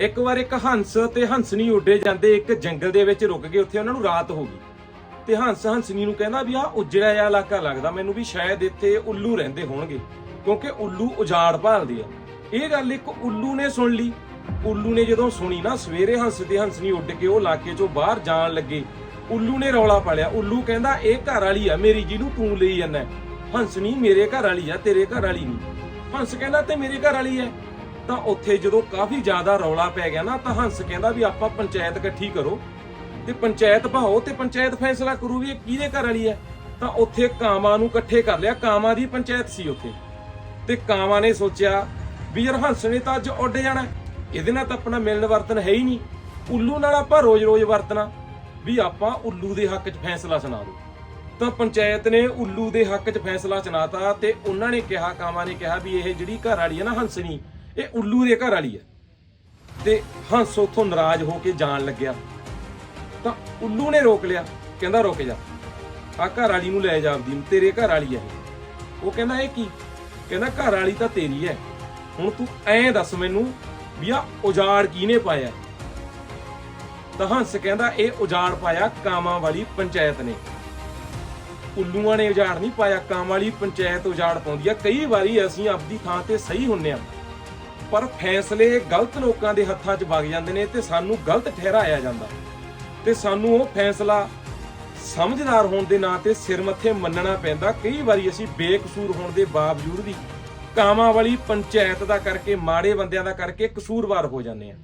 ਇੱਕ ਵਾਰ ਇੱਕ ਹੰਸ ਤੇ ਹੰਸਣੀ ਉੱਡੇ ਜਾਂਦੇ, ਇੱਕ ਜੰਗਲ ਦੇ ਵਿੱਚ ਰੁਕ ਗਏ, ਉੱਥੇ ਉਹਨਾਂ ਨੂੰ ਰਾਤ ਹੋ ਗਈ। ਤੇ ਹੰਸ ਹੰਸਣੀ ਨੂੰ ਕਹਿੰਦਾ ਵੀ ਆ ਉਜੜਿਆ ਜਿਹਾ ਇਲਾਕਾ ਲੱਗਦਾ, ਮੈਨੂੰ ਵੀ ਸ਼ਾਇਦ ਇੱਥੇ ਉੱਲੂ ਰਹਿੰਦੇ ਹੋਣਗੇ, ਕਿਉਂਕਿ ਉੱਲੂ ਉਜਾੜ ਭਾਲਦੇ ਆ। ਇਹ ਗੱਲ ਇੱਕ ਉੱਲੂ ਨੇ ਸੁਣ ਲਈ। ਉੱਲੂ ਨੇ ਜਦੋਂ ਸੁਣੀ ਨਾ, ਸਵੇਰੇ ਹੰਸ ਤੇ ਹੰਸਣੀ ਉੱਡ ਕੇ ਉਹ ਇਲਾਕੇ ਚੋਂ ਬਾਹਰ ਜਾਣ ਲੱਗੇ, ਉੱਲੂ ਨੇ ਰੌਲਾ ਪਾਲਿਆ। ਉੱਲੂ ਕਹਿੰਦਾ, ਇਹ ਘਰ ਵਾਲੀ ਆ ਮੇਰੀ, ਜਿਹਨੂੰ ਤੂੰ ਲਈ ਜਾਂਦਾ ਹੰਸਣੀ ਮੇਰੇ ਘਰ ਵਾਲੀ ਆ, ਤੇਰੇ ਘਰ ਵਾਲੀ ਨਹੀਂ। ਹੰਸ ਕਹਿੰਦਾ, ਤੇ ਮੇਰੇ ਘਰ ਵਾਲੀ ਹੈ? ਤਾਂ ਉੱਥੇ ਜਦੋਂ ਕਾਫੀ ਜ਼ਿਆਦਾ ਰੌਲਾ ਪੈ ਗਿਆ ਨਾ, ਤਾਂ ਹੰਸ ਕਹਿੰਦਾ ਵੀ ਆਪਾਂ ਪੰਚਾਇਤ ਇਕੱਠੀ ਕਰੋ। ਤੇ ਪੰਚਾਇਤ ਭਾਓ ਤੇ ਪੰਚਾਇਤ ਫੈਸਲਾ ਕਰੂ ਵੀ ਇਹ ਕਿਹਦੇ ਘਰ ਵਾਲੀ ਹੈ? ਤਾਂ ਉੱਥੇ ਕਾਮਾਂ ਨੂੰ ਇਕੱਠੇ ਕਰ ਲਿਆ। ਕਾਵਾਂ ਦੀ ਪੰਚਾਇਤ ਸੀ ਉੱਥੇ। ਤੇ ਕਾਮਾਂ ਨੇ ਸੋਚਿਆ ਵੀ ਯਾਰ ਹੰਸ ਨੇ ਤਾਂ ਅੱਜ ਉੱਡ ਜਾਣਾ। ਇਹਦੇ ਨਾਲ ਤਾਂ ਆਪਣਾ ਮਿਲਣ ਵਰਤਨ ਹੈ ਹੀ ਨਹੀਂ। ਉੱਲੂ ਨਾਲ ਆਪਾਂ ਰੋਜ਼-ਰੋਜ਼ ਵਰਤਣਾ। ਵੀ ਆਪਾਂ ਉੱਲੂ ਦੇ ਹੱਕ 'ਚ ਫੈਸਲਾ ਸੁਣਾ ਦੋ ਤਾਂ ਪੰਚਾਇਤ ਨੇ ਉੱਲੂ ਦੇ ਹੱਕ 'ਚ ਫੈਸਲਾ ਸੁਣਾਤਾ ਤੇ ਉਹਨਾਂ ਨੇ ਕਿਹਾ, ਕਾਵਾਂ ਨੇ ਕਿਹਾ ਵੀ ਇਹ ਜਿਹੜੀ ਘਰ ਵਾਲੀ ਹੈ ਨਾ ਹੰਸਨੀ ਇਹ ਉੱਲੂ ਦੇ ਘਰ ਵਾਲੀ ਹੈ। ਤੇ ਹੰਸ ਉਥੋਂ ਨਾਰਾਜ਼ ਹੋ ਕੇ ਜਾਣ ਲੱਗਿਆ। ਤਾਂ ਉੱਲੂ ਨੇ ਰੋਕ ਲਿਆ। ਕਹਿੰਦਾ, ਰੁਕ ਜਾ। ਆ ਘਰ ਵਾਲੀ ਨੂੰ ਲੈ ਜਾ ਆਪਦੀ। ਤੇਰੇ ਘਰ ਵਾਲੀ ਹੈ ਉਹ ਕਹਿੰਦਾ, ਇਹ ਕੀ? ਕਹਿੰਦਾ, ਘਰ ਵਾਲੀ ਤਾਂ ਤੇਰੀ ਹੈ। ਹੁਣ ਤੂੰ ਐਂ ਦੱਸ ਮੈਨੂੰ ਵੀ ਆ ਉਜਾੜ ਕਿਹਨੇ ਪਾਇਆ ਤਾਂ ਹੰਸ ਕਹਿੰਦਾ, ਇਹ ਉਜਾੜ ਪਾਇਆ ਕਾਮਾਂ ਵਾਲੀ ਪੰਚਾਇਤ ਨੇ। ਉੱਲੂਆਂ ਨੇ ਉਜਾੜ ਨਹੀਂ ਪਾਇਆ। ਕਾਮਾਂ ਵਾਲੀ ਪੰਚਾਇਤ ਉਜਾੜ ਪਾਉਂਦੀ ਆ। ਕਈ ਵਾਰੀ ਅਸੀਂ ਆਪਦੀ ਥਾਂ ਤੇ ਸਹੀ ਹੁੰਨੇ ਆ। ਪਰ ਫੈਸਲੇ ਗਲਤ ਲੋਕਾਂ ਦੇ ਹੱਥਾਂ 'ਚ ਵਗ ਜਾਂਦੇ ਨੇ ਤੇ ਸਾਨੂੰ ਗਲਤ ਠਹਿਰਾਇਆ ਜਾਂਦਾ। ਤੇ ਸਾਨੂੰ ਉਹ ਫੈਸਲਾ ਸਮਝਦਾਰ ਹੋਣ ਦੇ ਨਾਂ ਤੇ ਸਿਰ ਮੱਥੇ ਮੰਨਣਾ ਪੈਂਦਾ। ਕਈ ਵਾਰੀ ਅਸੀਂ ਬੇਕਸੂਰ ਹੋਣ ਦੇ ਬਾਵਜੂਦ ਵੀ ਕਾਮਾਂ ਵਾਲੀ ਪੰਚਾਇਤ ਦਾ ਕਰਕੇ, ਮਾੜੇ ਬੰਦਿਆਂ ਦਾ ਕਰਕੇ ਕਸੂਰਵਾਰ ਹੋ ਜਾਂਦੇ ਆ